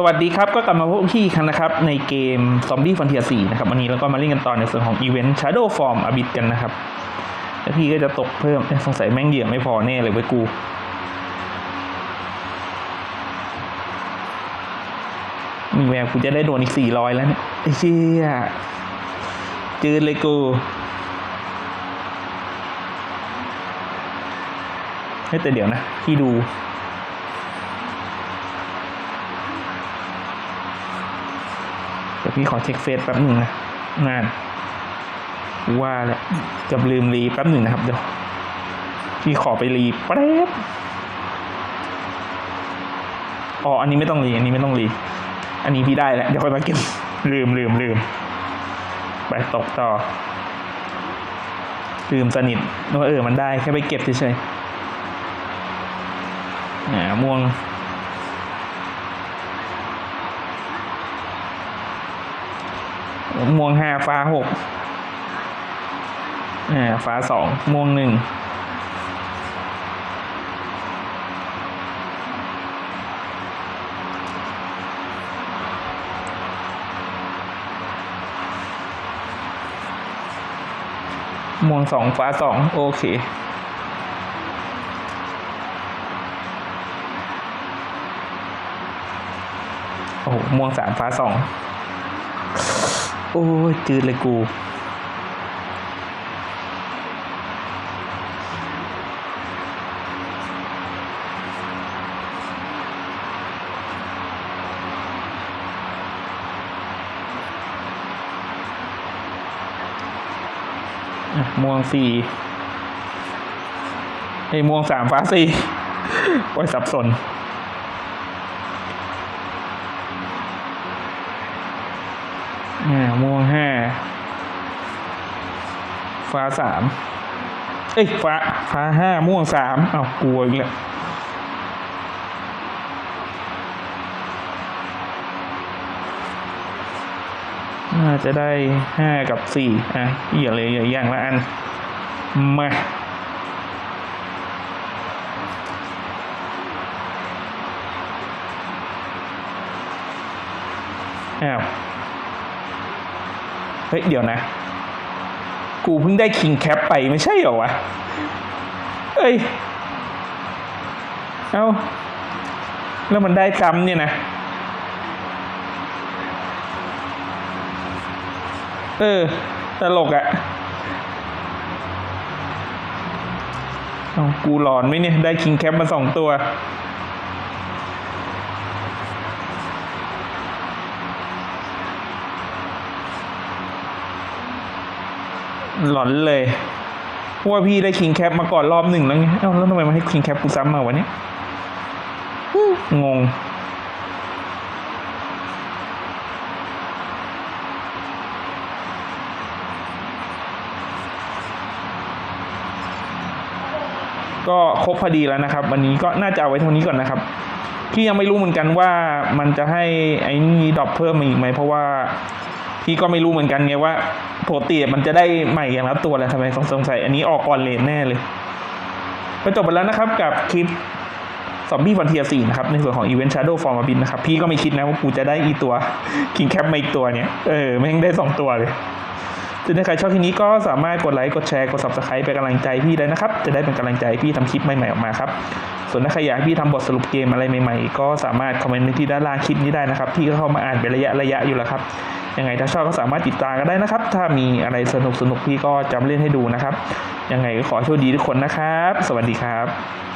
สวัสดีครับ ก็กลับมาพบกับพี่ครั้งนะครับ ในเกม Zombie Frontier 4นะครับ วันนี้เราก็มาเล่นกันต่อในส่วนของอีเวนต์ Shadow Form a b i t กันนะครับ แล้วพี่ก็จะตกเพิ่มสงสัยแม่งเหยื่อไม่พอแน่เลยไปกู มีแววกูจะได้โดนอีก 400 แล้วเนี่ยไอ้เชี่ยจืดเลยกูเฮ้แต่เดี๋ยวนะ พี่ดู เดี๋ยวพี่ขอเช็คเฟซแป๊บหนึ่งนะงานว่าแหละจะลืมรีแป๊บหนึ่งนะครับเดี๋ยวพี่ขอไปรีแป๊บอ๋ออันนี้ไม่ต้องรีอันนี้ไม่ต้องรีอันนี้พี่ได้แล้วเดี๋ยวค่อยมาเก็บลืมลืมลืมไปตกต่อ ลืมสนิทว่าเออมันได้แค่ไปเก็บเฉยๆอ่าม่วง ม่วงห้าฟ้าหกอ่าฟ้าสองม่วงหนึ่งม่วงสองฟ้าสองโอเคโอ้โหม่วงสามฟ้าสอง โอ้ยจืดเลยกู ม่วงสี่ไอ้ม่วงสามฟ้าสี่โอ้ยสับสน อ่าม่วงห้าฟ้าสามเอ้ยฟ้าฟ้าห้าม่วงสามเอากลัวอีกแล้วน่าจะได้ห้ากับสี่อะอย่าเลยอย่าอย่างละอัน มาอ้าว เฮ้ย เดี๋ยวนะ กูเพิ่งได้คิงแคปไปไม่ใช่เหรอวะ เอ้ย เอาแล้วมันได้ซ้ำเนี่ยนะ เออ ตลกอะเอากูหลอนไหมเนี่ย ได้คิงแคปมาสองตัว หลอนเลยเพราะว่าพี่ได้คิงแคปมาก่อนรอบหนึ่งแล้วไงเอ้าแล้วทำไมมาให้คิงแคปกูซ้ำมาวะเนี่ยฮู้งงก็ครบพอดีแล้วนะครับ วันนี้ก็น่าจะเอาไว้เท่านี้ก่อนนะครับ พี่ยังไม่รู้เหมือนกันว่ามันจะให้ไอ้นี่ดรอปเพิ่มมาอีกไหมเพราะว่า พี่ก็ไม่รู้เหมือนกันไงว่าปกติมันจะได้ใหม่อย่างละตัวแหละทำไมสงสัยอันนี้ออกก่อนเลนแน่เลยก็จบไปแล้วนะครับกับคลิปซอมบี้ฟันเทียสี่นะครับในส่วนของอีเวนต์ชาร์โดฟอร์มาบินนะครับ พี่ก็ไม่คิดนะว่ากูจะได้อีตัวคิงแคปมาอีกตัวเนี้ยเออไม่งได้สองตัวเลยซึ่งถ้าใครชอบคลิปนี้ก็สามารถกดไลค์กดแชร์กด subscribe เป็นกำลังใจพี่ได้นะครับ จะได้เป็นกำลังใจพี่ทำคลิปใหม่ๆออกมาครับ ส่วนถ้าใครอยากให้พี่ทำบทสรุปเกมอะไรใหม่ๆ ก็สามารถคอมเมนต์ที่ด้านล่างคลิปนี้ได้นะครับพี่ก็เข้ามาอ่านเป็นระยะระยะอยู่แล้วครับ ยังไงถ้าชอบก็สามารถติดตามกันได้นะครับ ถ้ามีอะไรสนุกสนุกๆพี่ก็จำเล่นให้ดูนะครับ ยังไงก็ขอโชคดีทุกคนนะครับ สวัสดีครับ